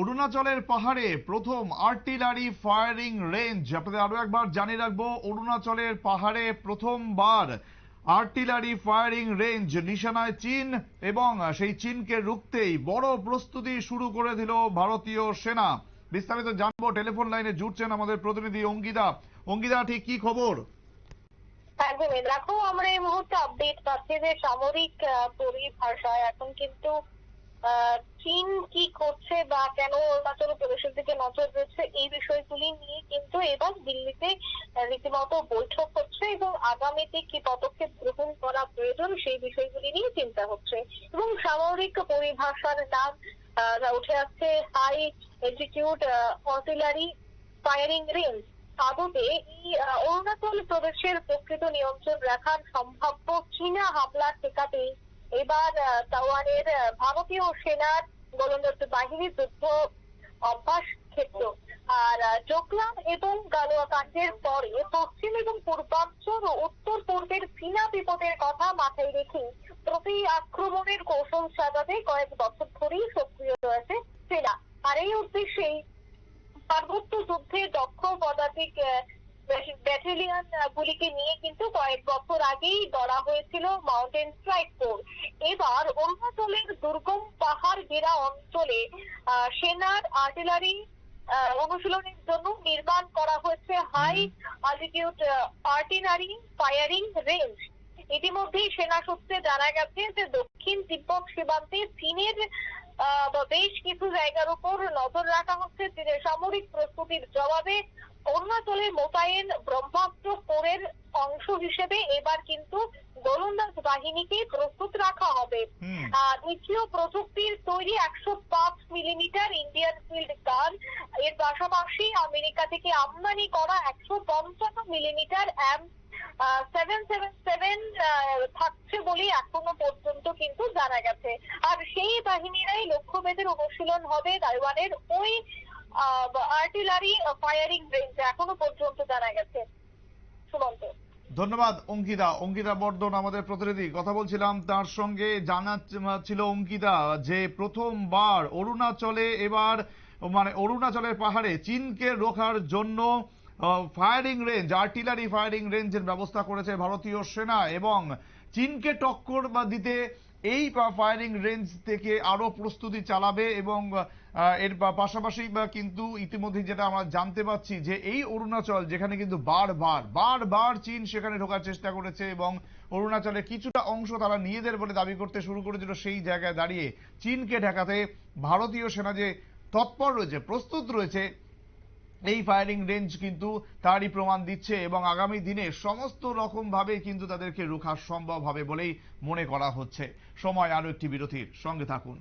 অরুণাচলের পাহাড়ে প্রথম artillery firing range. আপনাদের আরও একবার জানিয়ে রাখব, অরুণাচলের পাহাড়ে প্রথমবার আর্টিলারি ফায়ারিং রেঞ্জ নিশানায় চীন এবং সেই চীনকে রুখতেই বড় প্রস্তুতি শুরু করে দিল ভারতীয় সেনা। বিস্তারিত জানব, টেলিফোন লাইনে জুটছেন আমাদের প্রতিনিধি অঙ্কিতা অঙ্কিতা ঠিক কি খবর? দেখো আমরা এই মুহূর্তে আপডেট পাচ্ছি যে সামরিক পরিভাষায় এখন কিন্তু চীন কি করছে বা কেন অরুণাচল প্রদেশের দিকে নজর দিচ্ছে এই বিষয়গুলি নিয়ে কিন্তু এবার দিল্লিতে রীতিমতো বৈঠক হচ্ছে এবং আগামীতে কি পদক্ষেপ গ্রহণ করা প্রয়োজন সেই বিষয়গুলি নিয়ে চিন্তা হচ্ছে। এবং সামরিক পরিভাষার নাম উঠে আসছে high attitude artillery firing range আদতে এই অরুণাচল প্রদেশের প্রকৃত নিয়ন্ত্রণ রেখার সম্ভাব্য চীনা হামলা ঠেকাতে এবার তাওয়ানের ভারতীয় সেনার গোলন্দাজ বাহিনীর যুদ্ধ অভ্যাস ক্ষেত্র। আর জোকলাম এবং গালোয়া কাণ্ডের পরে পশ্চিম এবং পূর্বাঞ্চল ও উত্তর পূর্বের চীনা বিপদের কথা মাথায় রেখে প্রতি আক্রমণের কৌশল সাজাতে কয়েক বছর ধরেই সক্রিয় রয়েছে সেনা। আর এই উদ্দেশ্যেই পার্বত্য যুদ্ধে দক্ষ পদাতিক ব্যাটালিয়ন গুলিকে নিয়ে কিন্তু কয়েক বছর আগেই গড়া হয়েছিল মাউন্টেন স্ট্রাইক। দুর্গম পাহাড় ঘেরা অঞ্চলে সেনার আর্টিলারি অনুশীলনের জন্য নির্মাণ করা হয়েছে high altitude artillery firing range ইতিমধ্যেই সেনা সূত্রে জানা গেছে যে দক্ষিণ তিব্বত সীমান্তে চীনের বেশ কিছু জায়গার উপর নজর রাখা হচ্ছে চীনের সামরিক প্রস্তুতির জবাবে। অরুণাচলে মোতায়েন ব্রহ্মাস্ত্র কোরের অংশ হিসেবে এবার কিন্তু গোলন্দাজ বাহিনীকে দ্বিতীয় প্রযুক্তির তৈরি একশো পাঁচ মিলিমিটার ইন্ডিয়ান ফিল্ড গান। এর পাশাপাশি আমেরিকা থেকে আমদানি করা একশো পঞ্চান্ন millimetre M seven seven seven থাকছে বলেই এখনও পর্যন্ত কিন্তু জানা গেছে। আর সেই বাহিনীরাই লক্ষ্যভেদের অনুশীলন হবে তাইওয়ানের ওই আর্টিলারি ফায়ারিং রেঞ্জ এখনও পর্যন্ত জানা গেছে। ধন্যবাদ, অঙ্কিতা। অঙ্কিতা বর্ধন, আমাদের প্রতিনিধি। কথা বলছিলাম তার সঙ্গে। জানা ছিল অঙ্কিতা যে প্রথমবার অরুণাচলে এবার মানে অরুণাচলের পাহাড়ে চীনকে রোখার জন্য ফায়ারিং রেঞ্জ আর্টিলারি ফায়ারিং রেঞ্জের ব্যবস্থা করেছে ভারতীয় সেনা এবং চীনকে টক্কর বা দিতে এই ফায়ারিং রেঞ্জ থেকে আরও প্রস্তুতি চালাবে এবং এর পাশাপাশি কিন্তু ইতিমধ্যে যেটা আমরা জানতে পাচ্ছি যে এই অরুণাচল যেখানে কিন্তু বারবার বারবার চীন সেখানে ঢোকার চেষ্টা করেছে এবং অরুণাচলের কিছুটা অংশ তারা নিজেদের বলে দাবি করতে শুরু করেছিল সেই জায়গায় দাঁড়িয়ে চীনকে ঠেকাতে ভারতীয় সেনা যে তৎপর রয়েছে, প্রস্তুত রয়েছে এই ফায়ারিং রেঞ্জ কিন্তু তারই প্রমাণ দিচ্ছে এবং আগামী দিনে সমস্ত রকম ভাবে কিন্তু তাদেরকে রোখা সম্ভব হবে বলেই মনে করা হচ্ছে। সময় আরও একটি বিরতির, সঙ্গে থাকুন।